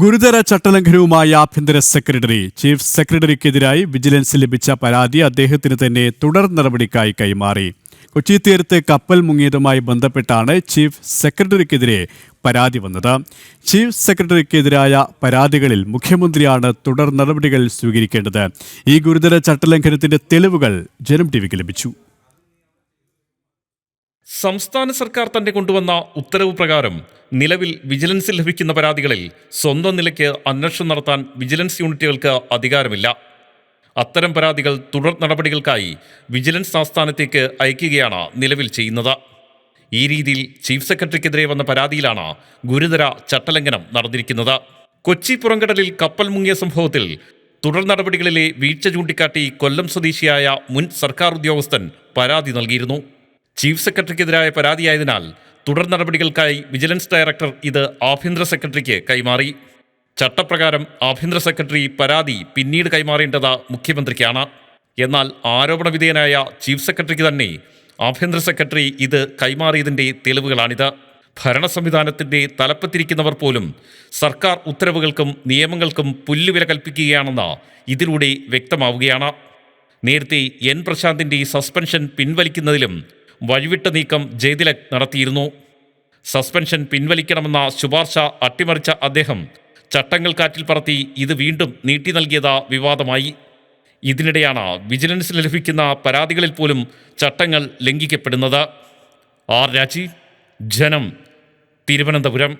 ഗുരുതര ചട്ടലംഘനവുമായി ആഭ്യന്തര secretary chief സെക്രട്ടറിക്കെതിരായി vigilance ലഭിച്ച പരാതി അദ്ദേഹത്തിന് തന്നെ തുടർ നടപടിക്കായി കൈമാറി. കൊച്ചി തീരത്ത് കപ്പൽ മുങ്ങിയതുമായി ബന്ധപ്പെട്ടാണ് ചീഫ് സെക്രട്ടറിക്കെതിരെ പരാതി വന്നത്. ചീഫ് സെക്രട്ടറിക്കെതിരായ പരാതികളിൽ മുഖ്യമന്ത്രിയാണ് തുടർ നടപടികൾ സ്വീകരിക്കേണ്ടത്. ഈ ഗുരുതര ചട്ടലംഘനത്തിന്റെ തെളിവുകൾ ജനം ടിവിക്ക് ലഭിച്ചു. സംസ്ഥാന സർക്കാർ തന്നെ കൊണ്ടുവന്ന ഉത്തരവ് പ്രകാരം നിലവിൽ വിജിലൻസിൽ ലഭിക്കുന്ന പരാതികളിൽ സ്വന്തം നിലയ്ക്ക് അന്വേഷണം നടത്താൻ വിജിലൻസ് യൂണിറ്റുകൾക്ക് അധികാരമില്ല. അത്തരം പരാതികൾ തുടർ നടപടികൾക്കായി വിജിലൻസ് ആസ്ഥാനത്തേക്ക് അയക്കുകയാണ് നിലവിൽ ചെയ്യുന്നത്. ഈ രീതിയിൽ ചീഫ് സെക്രട്ടറിക്കെതിരെ വന്ന പരാതിയിലാണ് ഗുരുതര ചട്ടലംഘനം നടന്നിരിക്കുന്നത്. കൊച്ചി പുറംകടലിൽ കപ്പൽ മുങ്ങിയ സംഭവത്തിൽ തുടർ നടപടികളിലെ വീഴ്ച ചൂണ്ടിക്കാട്ടി കൊല്ലം സ്വദേശിയായ മുൻ സർക്കാർ ഉദ്യോഗസ്ഥൻ പരാതി നൽകിയിരുന്നു. ചീഫ് സെക്രട്ടറിക്കെതിരായ പരാതിയായതിനാൽ തുടർ നടപടികൾക്കായി വിജിലൻസ് ഡയറക്ടർ ഇത് ആഭ്യന്തര സെക്രട്ടറിക്ക് കൈമാറി. ചട്ടപ്രകാരം ആഭ്യന്തര സെക്രട്ടറി പരാതി പിന്നീട് കൈമാറേണ്ടത് മുഖ്യമന്ത്രിക്കാണ്. എന്നാൽ ആരോപണ വിധേയനായ ചീഫ് സെക്രട്ടറിക്ക് തന്നെ ആഭ്യന്തര സെക്രട്ടറി ഇത് കൈമാറിയതിന്റെ തെളിവുകളാണിത്. ഭരണ സംവിധാനത്തിന്റെ തലപ്പത്തിരിക്കുന്നവർ പോലും സർക്കാർ ഉത്തരവുകൾക്കും നിയമങ്ങൾക്കും പുല്ലുവില കൽപ്പിക്കുകയാണെന്ന് ഇതിലൂടെ വ്യക്തമാവുകയാണ്. നേരത്തെ എൻ പ്രശാന്തിന്റെ സസ്പെൻഷൻ പിൻവലിക്കുന്നതിലും വഴിവിട്ട നീക്കം ജയ്തിലക് നടത്തിയിരുന്നു. സസ്പെൻഷൻ പിൻവലിക്കണമെന്ന ശുപാർശ അട്ടിമറിച്ച അദ്ദേഹം ചട്ടങ്ങൾ കാറ്റിൽ പറത്തി ഇത് വീണ്ടും നീട്ടി നൽകിയത് വിവാദമായി. ഇതിനിടെയാണ് വിജിലൻസിന് ലഭിക്കുന്ന പരാതികളിൽ പോലും ചട്ടങ്ങൾ ലംഘിക്കപ്പെടുന്നത്. ആർ രാജി ജനം തിരുവനന്തപുരം.